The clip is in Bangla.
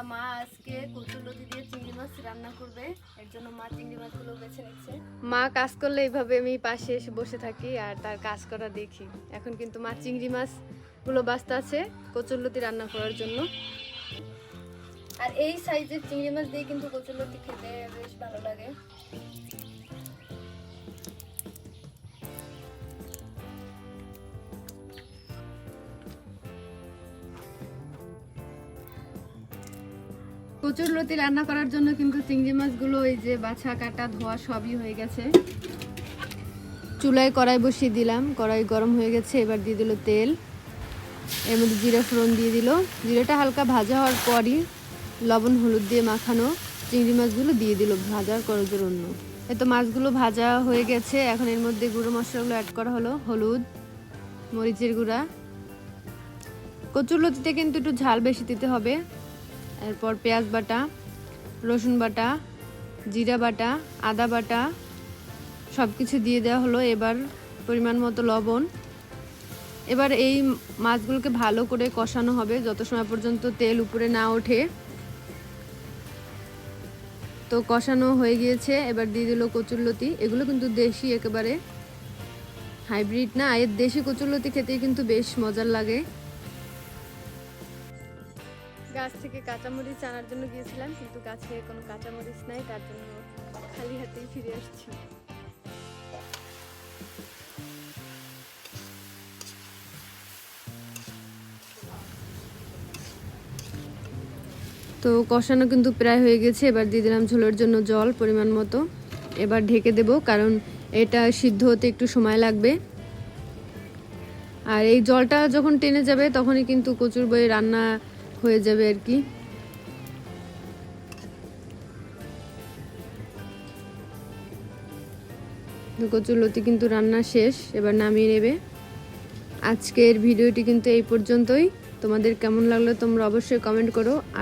বন্ধুরা মা আজকে কচুরলতি দিয়ে চিংড়ি মাছ রান্না করবে। এর জন্য মা চিংড়ি মাছগুলো বেছে নিচ্ছে। মা কাজ করলে এইভাবে আমি পাশে এসে বসে থাকি আর তার কাজ করা দেখি। এখন কিন্তু মা চিংড়ি মাছগুলো বাস্তা আছে কচুরলতি রান্না করার জন্য। আর এই সাইজের চিংড়ি মাছ দিয়ে কিন্তু কচুরলতি খেতে বেশ ভালো লাগে। কচুর লতি রান্না করার জন্য কিন্তু চিংড়ি মাছগুলো ওই যে বাছা, কাটা, ধোয়া সবই হয়ে গেছে। চুলায় কড়াই বসিয়ে দিলাম। কড়াই গরম হয়ে গেছে, এবার দিয়ে দিল তেল। এর মধ্যে জিরা ফোড়ন দিয়ে দিল। জিরাটা হালকা ভাজা হওয়ার পরই লবণ, হলুদ দিয়ে মাখানো চিংড়ি মাছগুলো দিয়ে দিল ভাজা করার জন্য এই তো মাছগুলো ভাজা হয়ে গেছে। এখন এর মধ্যে গুঁড়ো মশলাগুলো অ্যাড করা হলো। হলুদ, মরিচের গুঁড়া। কচুর লতিতে কিন্তু একটু ঝাল বেশি দিতে হবে। এরপর পেঁয়াজ বাটা, রসুন বাটা, জিরা বাটা, আদা বাটা সব কিছু দিয়ে দেওয়া হলো এবার পরিমাণ মতো লবণ। এবার এই মাছগুলোকে ভালো করে কষানো হবে যত সময় পর্যন্ত তেল উপরে না ওঠে। তো কষানো হয়ে গিয়েছে, এবার দিয়ে দিল কচুরলতি এগুলো কিন্তু দেশি একেবারে। হাইব্রিড না, এর দেশি কচুরলতি খেতেই কিন্তু বেশ মজার লাগে। গাছ থেকে কাঁচামরিচ আনার জন্য গিয়েছিলাম, কিন্তু গাছে কোনো কাঁচামরিচ নাই, তার জন্য খালি হাতেই ফিরে আসছি। তো কষানো কিন্তু প্রায় হয়ে গেছে, এবার দিয়ে দিলাম ঝোলের জন্য জল পরিমাণ মতো। এবার ঢেকে দেব, কারণ এটা সিদ্ধ হতে একটু সময় লাগবে। আর এই জলটা যখন টেনে যাবে, তখনই কিন্তু কচুর বই রান্না হয়ে যাবে আর কি। কচুর লতি কিন্তু রান্না শেষ, এবার নামিয়ে নেবে। আজকের ভিডিওটি কিন্তু এই পর্যন্তই। তোমাদের কেমন লাগল তোমরা অবশ্যই কমেন্ট করো। আর